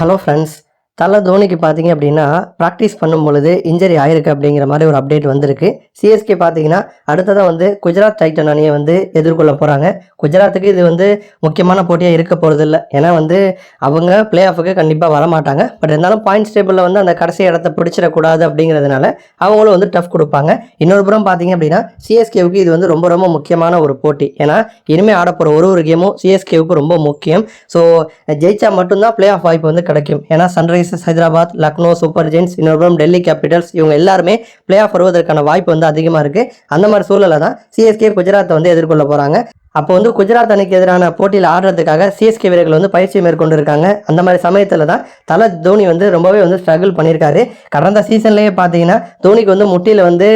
Hello friends தலை தோனிக்கு பார்த்தீங்க அப்படின்னா ப்ராக்டிஸ் பண்ணும் பொழுது இன்ஜரி ஆயிருக்கு அப்படிங்கிற மாதிரி ஒரு அப்டேட் வந்திருக்கு. சிஎஸ்கே பார்த்தீங்கன்னா அடுத்ததாக வந்து குஜராத் டைட்டன் அணியை வந்து எதிர்கொள்ள போகிறாங்க குஜராத்துக்கு இது வந்து முக்கியமான போட்டியாக இருக்க போகிறது இல்லை ஏன்னா வந்து அவங்க பிளே ஆஃபுக்கு கண்டிப்பாக வரமாட்டாங்க. பட் இருந்தாலும் பாயிண்ட்ஸ் டேபிளில் வந்து அந்த கடைசி இடத்த பிடிச்சிடக்கூடாது அப்படிங்கிறதுனால அவங்களும் வந்து டஃப் கொடுப்பாங்க. இன்னொரு புறம் பார்த்தீங்க அப்படின்னா சிஎஸ்கேவுக்கு இது வந்து ரொம்ப ரொம்ப முக்கியமான ஒரு போட்டி. ஏன்னா இனிமேல் ஆட போகிற ஒரு ஒரு கேமும் சிஎஸ்கேவுக்கு ரொம்ப முக்கியம். ஸோ ஜெயிச்சா மட்டும்தான் பிளே ஆஃப் வாய்ப்பு வந்து கிடைக்கும். ஏன்னா Sunrise Sunrisers Hyderabad Lucknow Super Giants இன்னொரு டெல்லி கேபிட்டல்ஸ் இவங்க எல்லாருமே பிளே ஆஃப் வருவதற்கான வாய்ப்பு வந்து அதிகமாக இருக்குது அந்த மாதிரி சூழலில் தான் சிஎஸ்கே குஜராத்தை வந்து எதிர்கொள்ள போகிறாங்க அப்போ வந்து குஜராத் அணிக்கு எதிரான போட்டியில் ஆடுறதுக்காக சிஎஸ்கே வீரர்கள் வந்து பயிற்சி மேற்கொண்டு இருக்காங்க அந்த மாதிரி சமயத்தில் தான் தலை தோனி வந்து ரொம்பவே வந்து ஸ்ட்ரகிள் பண்ணியிருக்காரு. கடந்த சீசன்லேயே பார்த்தீங்கன்னா தோனிக்கு வந்து முட்டியில் வந்து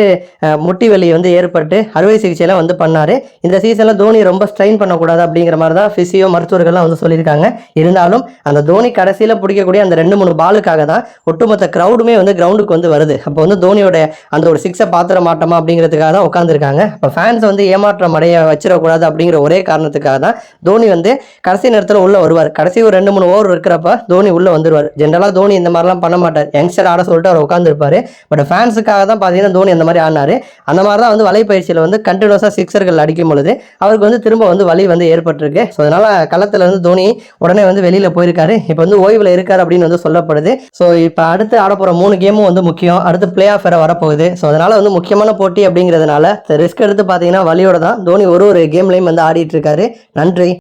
முட்டி வலி வந்து ஏற்பட்டு அறுவை சிகிச்சையெல்லாம் வந்து பண்ணார். இந்த சீசனில் தோனி ரொம்ப ஸ்ட்ரெயின் பண்ணக்கூடாது அப்படிங்கிற மாதிரி தான் ஃபிசியோ மருத்துவர்கள்லாம் வந்து சொல்லியிருக்காங்க. இருந்தாலும் அந்த தோனி கடைசியில் பிடிக்கக்கூடிய அந்த ரெண்டு மூணு பாலுக்காக தான் ஒட்டுமொத்த க்ரௌடுமே வந்து கிரவுண்டுக்கு வந்து வருது. அப்போ வந்து தோனியோட அந்த ஒரு சிக்ஸை பாத்திர மாட்டோமா அப்படிங்கிறதுக்காக தான் உட்காந்துருக்காங்க இப்போ ஃபேன்ஸ் வந்து ஏமாற்றம் அடைய வச்சிடக்கூடாது அப்படிங்கிற ஒரே காரணத்துக்காக தான் தோனி வந்து கடைசி நேரத்தில் உள்ள வருவார். கடைசி ஒரு ரெண்டு மூணு ஓவர் இருக்கிறப்ப தோனி உள்ள வந்துருவார். ஜென்ரலாக தோனி இந்த மாதிரிலாம் பண்ண மாட்டார். யங்ஸ்டர் ஆட சொல்லிட்டு அவர் உட்காந்துருப்பார் பட் ஃபேன்ஸுக்காக தான் பார்த்தீங்கன்னா தோனி அந்த மாதிரி ஆடினாரு. அந்த மாதிரி தான் வந்து வலைப்பயிற்சியில் வந்து கண்டினியூஸாக சிக்ஸர்கள் அடிக்கும் பொழுது அவருக்கு வந்து திரும்ப வந்து வலி வந்து ஏற்பட்டிருக்கு. ஸோ அதனால களத்தில் வந்து தோனி உடனே வந்து வெளியில் போயிருக்காரு. இப்போ வந்து ஓய்வில் இருக்கார் அப்படின்னு வந்து சொல்லப்படுது. ஸோ இப்போ அடுத்து ஆட போகிற மூணு கேமும் வந்து முக்கியம். அடுத்து பிளே ஆஃப் வேற வரப்போகுது. ஸோ அதனால வந்து முக்கியமான போட்டி அப்படிங்கிறதுனால ரிஸ்க் எடுத்து பார்த்தீங்கன்னா வலியோட தான் தோனி ஒரு ஒரு கேம்லையும் வந்து ஆடிட்டு இருக்காரு. நன்றி.